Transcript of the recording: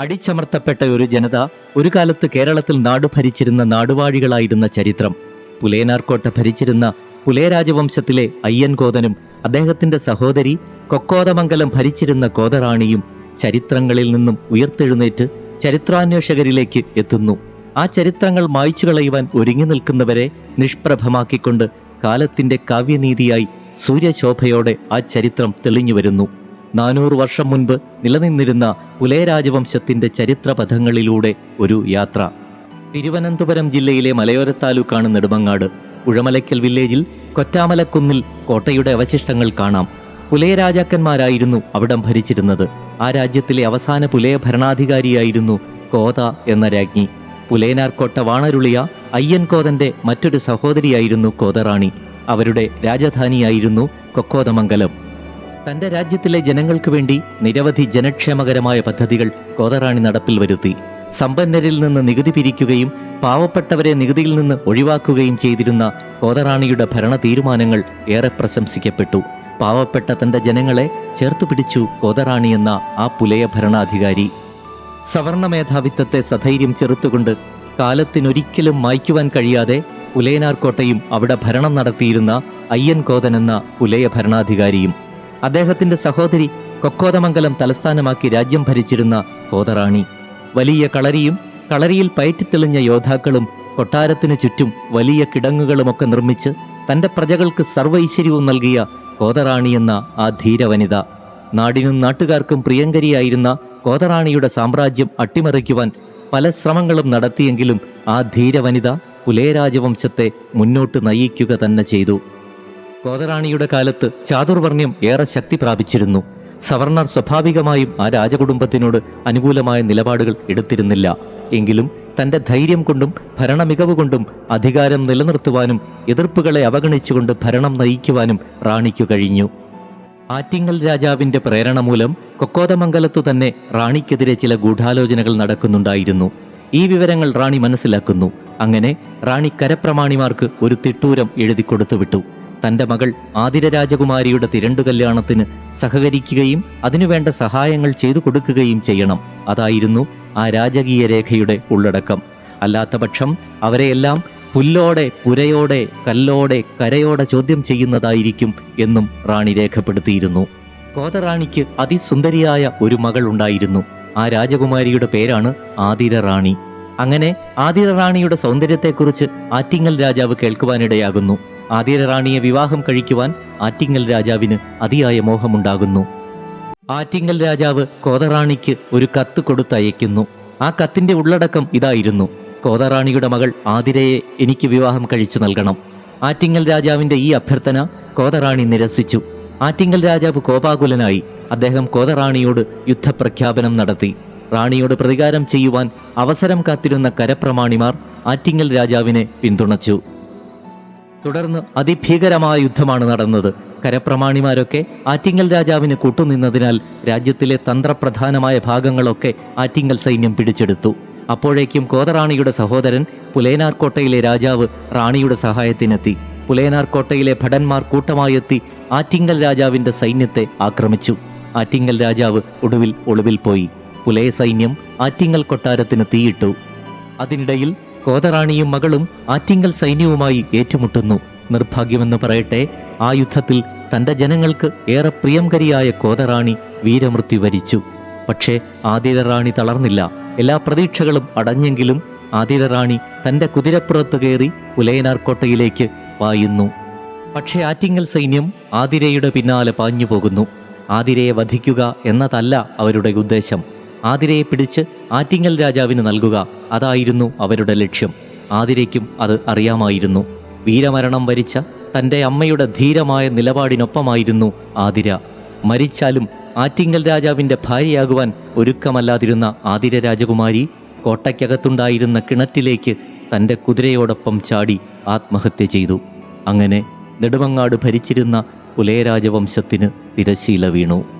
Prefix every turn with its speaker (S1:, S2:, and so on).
S1: അടിച്ചമർത്തപ്പെട്ട ഒരു ജനത ഒരു കാലത്ത് കേരളത്തിൽ നാടു ഭരിച്ചിരുന്ന നാടുവാഴികളായിരുന്ന ചരിത്രം. പുലേനാർക്കോട്ട ഭരിച്ചിരുന്ന പുലേരാജവംശത്തിലെ അയ്യൻകോതനും അദ്ദേഹത്തിന്റെ സഹോദരി കൊക്കോതമംഗലം ഭരിച്ചിരുന്ന കോതറാണിയും ചരിത്രങ്ങളിൽ നിന്നും ഉയർത്തെഴുന്നേറ്റ് ചരിത്രാന്വേഷകരിലേക്ക് എത്തുന്നു. ആ ചരിത്രങ്ങൾ മായ്ച്ചു കളയുവാൻ ഒരുങ്ങി നിൽക്കുന്നവരെ നിഷ്പ്രഭമാക്കിക്കൊണ്ട് കാലത്തിന്റെ കാവ്യനീതിയായി സൂര്യശോഭയോടെ ആ ചരിത്രം തെളിഞ്ഞു വരുന്നു. നാനൂറ് വർഷം മുൻപ് നിലനിന്നിരുന്ന പുലയരാജവംശത്തിന്റെ ചരിത്രപഥങ്ങളിലൂടെ ഒരു യാത്ര. തിരുവനന്തപുരം ജില്ലയിലെ മലയോര താലൂക്കാണ് നെടുമങ്ങാട്. ഉഴമലയ്ക്കൽ വില്ലേജിൽ കൊറ്റാമലക്കുന്നിൽ കോട്ടയുടെ അവശിഷ്ടങ്ങൾ കാണാം. പുലയ രാജാക്കന്മാരായിരുന്നു അവിടം ഭരിച്ചിരുന്നത്. ആ രാജ്യത്തിലെ അവസാന പുലയ ഭരണാധികാരിയായിരുന്നു കോത എന്ന രാജ്ഞി. പുലയനാർക്കോട്ട വാണരുളിയ അയ്യൻകോതന്റെ മറ്റൊരു സഹോദരിയായിരുന്നു കോതറാണി. അവരുടെ രാജധാനിയായിരുന്നു കൊക്കോതമംഗലം. തന്റെ രാജ്യത്തിലെ ജനങ്ങൾക്ക് വേണ്ടി നിരവധി ജനക്ഷേമകരമായ പദ്ധതികൾ കോതറാണി നടപ്പിൽ വരുത്തി. സമ്പന്നരിൽ നിന്ന് നികുതി പിരിക്കുകയും പാവപ്പെട്ടവരെ നികുതിയിൽ നിന്ന് ഒഴിവാക്കുകയും ചെയ്തിരുന്ന കോതറാണിയുടെ ഭരണ തീരുമാനങ്ങൾ ഏറെ പ്രശംസിക്കപ്പെട്ടു. പാവപ്പെട്ട തന്റെ ജനങ്ങളെ ചേർത്തു പിടിച്ചു കോതറാണി എന്ന ആ പുലയ ഭരണാധികാരി. സവർണ മേധാവിത്വത്തെ സധൈര്യം ചെറുത്തുകൊണ്ട് കാലത്തിനൊരിക്കലും മായ്ക്കുവാൻ കഴിയാതെ പുലയനാർക്കോട്ടയും അവിടെ ഭരണം നടത്തിയിരുന്ന അയ്യൻ കോതൻ എന്ന പുലയ ഭരണാധികാരിയും അദ്ദേഹത്തിന്റെ സഹോദരി കൊക്കോതമംഗലം തലസ്ഥാനമാക്കി രാജ്യം ഭരിച്ചിരുന്ന കോതറാണി. വലിയ കളരിയും കളരിയിൽ പയറ്റിത്തെളിഞ്ഞ യോദ്ധാക്കളും കൊട്ടാരത്തിനു ചുറ്റും വലിയ കിടങ്ങുകളുമൊക്കെ നിർമ്മിച്ച് തന്റെ പ്രജകൾക്ക് സർവൈശ്വര്യവും നൽകിയ കോതറാണി എന്ന ആ ധീരവനിത. നാടിനും നാട്ടുകാർക്കും പ്രിയങ്കരിയായിരുന്ന കോതറാണിയുടെ സാമ്രാജ്യം അട്ടിമറിക്കുവാൻ പല ശ്രമങ്ങളും നടത്തിയെങ്കിലും ആ ധീരവനിത പുലേരാജവംശത്തെ മുന്നോട്ട് നയിക്കുക തന്നെ ചെയ്തു. കോതറാണിയുടെ കാലത്ത് ചാതുർവർണ്യം ഏറെ ശക്തി പ്രാപിച്ചിരുന്നു. സവർണർ സ്വാഭാവികമായും ആ രാജകുടുംബത്തിനോട് അനുകൂലമായ നിലപാടുകൾ എടുത്തിരുന്നില്ല. എങ്കിലും തന്റെ ധൈര്യം കൊണ്ടും ഭരണമികവ് കൊണ്ടും അധികാരം നിലനിർത്തുവാനും എതിർപ്പുകളെ അവഗണിച്ചുകൊണ്ട് ഭരണം നയിക്കുവാനും റാണിക്കു കഴിഞ്ഞു. ആറ്റിങ്ങൽ രാജാവിന്റെ പ്രേരണ മൂലം കൊക്കോതമംഗലത്തു തന്നെ റാണിക്കെതിരെ ചില ഗൂഢാലോചനകൾ നടക്കുന്നുണ്ടായിരുന്നു. ഈ വിവരങ്ങൾ റാണി മനസ്സിലാക്കുന്നു. അങ്ങനെ റാണി കരപ്രമാണിമാർക്ക് ഒരു തിട്ടൂരം എഴുതി കൊടുത്തുവിട്ടു തന്റെ മകൾ ആതിര രാജകുമാരിയുടെ തിരണ്ടു കല്യാണത്തിന് സഹകരിക്കുകയും അതിനുവേണ്ട സഹായങ്ങൾ ചെയ്തു കൊടുക്കുകയും ചെയ്യണം. അതായിരുന്നു ആ രാജകീയ രേഖയുടെ ഉള്ളടക്കം. അല്ലാത്തപക്ഷം അവരെയെല്ലാം പുല്ലോടെ പുരയോടെ കല്ലോടെ കരയോടെ ചോദ്യം ചെയ്യുന്നതായിരിക്കും എന്നും റാണി രേഖപ്പെടുത്തിയിരുന്നു. കോതറാണിക്ക് അതിസുന്ദരിയായ ഒരു മകൾ ഉണ്ടായിരുന്നു. ആ രാജകുമാരിയുടെ പേരാണ് ആതിര റാണി അങ്ങനെ ആതിര റാണിയുടെ സൗന്ദര്യത്തെക്കുറിച്ച് ആറ്റിങ്ങൽ രാജാവ് കേൾക്കുവാനിടയാകുന്നു. ആതിര റാണിയെ വിവാഹം കഴിക്കുവാൻ ആറ്റിങ്ങൽ രാജാവിന് അതിയായ മോഹമുണ്ടാകുന്നു. ആറ്റിങ്ങൽ രാജാവ് കോതറാണിക്ക് ഒരു കത്ത് കൊടുത്തയക്കുന്നു ആ കത്തിന്റെ ഉള്ളടക്കം ഇതായിരുന്നു. കോതറാണിയുടെ മകൾ ആതിരയെ എനിക്ക് വിവാഹം കഴിച്ചു നൽകണം. ആറ്റിങ്ങൽ രാജാവിന്റെ ഈ അഭ്യർത്ഥന കോതറാണി നിരസിച്ചു. ആറ്റിങ്ങൽ രാജാവ് കോപാകുലനായി അദ്ദേഹം കോതറാണിയോട് യുദ്ധപ്രഖ്യാപനം നടത്തി. റാണിയോട് പ്രതികാരം ചെയ്യുവാൻ അവസരം കാത്തിരുന്ന കരപ്രമാണിമാർ ആറ്റിങ്ങൽ രാജാവിനെ പിന്തുണച്ചു. തുടർന്ന് അതിഭീകരമായ യുദ്ധമാണ് നടന്നത്. കരപ്രമാണിമാരൊക്കെ ആറ്റിങ്ങൽ രാജാവിന് കൂട്ടുനിന്നതിനാൽ രാജ്യത്തിലെ തന്ത്രപ്രധാനമായ ഭാഗങ്ങളൊക്കെ ആറ്റിങ്ങൽ സൈന്യം പിടിച്ചെടുത്തു. അപ്പോഴേക്കും കോതറാണിയുടെ സഹോദരൻ പുലേനാർക്കോട്ടയിലെ രാജാവ് റാണിയുടെ സഹായത്തിനെത്തി. പുലേനാർക്കോട്ടയിലെ ഭടന്മാർ കൂട്ടമായെത്തി ആറ്റിങ്ങൽ രാജാവിന്റെ സൈന്യത്തെ ആക്രമിച്ചു. ആറ്റിങ്ങൽ രാജാവ് ഒടുവിൽ ഒളിവിൽ പോയി. പുലയ സൈന്യം ആറ്റിങ്ങൽ കൊട്ടാരത്തിന് തീയിട്ടു. അതിനിടയിൽ കോതറാണിയും മകളും ആറ്റിങ്ങൽ സൈന്യവുമായി ഏറ്റുമുട്ടുന്നു. നിർഭാഗ്യമെന്ന് പറയട്ടെ ആ യുദ്ധത്തിൽ തന്റെ ജനങ്ങൾക്ക് ഏറെ പ്രിയംകരിയായ കോതറാണി വീരമൃത്യു വരിച്ചു. പക്ഷേ ആതിര റാണി തളർന്നില്ല. എല്ലാ പ്രതീക്ഷകളും അടഞ്ഞെങ്കിലും ആതിര റാണി തന്റെ കുതിരപ്പുറത്ത് കയറി പുലയനാർക്കോട്ടയിലേക്ക് പായുന്നു. പക്ഷേ ആറ്റിങ്ങൽ സൈന്യം ആതിരയുടെ പിന്നാലെ പാഞ്ഞു പോകുന്നു ആതിരയെ വധിക്കുക എന്നതല്ല അവരുടെ ഉദ്ദേശം. ആതിരയെ പിടിച്ച് ആറ്റിങ്ങൽ രാജാവിന് നൽകുക അതായിരുന്നു അവരുടെ ലക്ഷ്യം. ആതിരയ്ക്കും അത് അറിയാമായിരുന്നു. വീരമരണം വരിച്ച തന്റെ അമ്മയുടെ ധീരമായ നിലപാടിനൊപ്പമായിരുന്നു ആതിര. മരിച്ചാലും ആറ്റിങ്ങൽ രാജാവിന്റെ ഭാര്യയാകുവാൻ ഒരുക്കമല്ലാതിരുന്ന ആതിര രാജകുമാരി കോട്ടയ്ക്കകത്തുണ്ടായിരുന്ന കിണറ്റിലേക്ക് തന്റെ കുതിരയോടൊപ്പം ചാടി ആത്മഹത്യ ചെയ്തു. അങ്ങനെ നെടുമങ്ങാട് ഭരിച്ചിരുന്ന പുലയരാജവംശത്തിന് തിരശീല വീണു.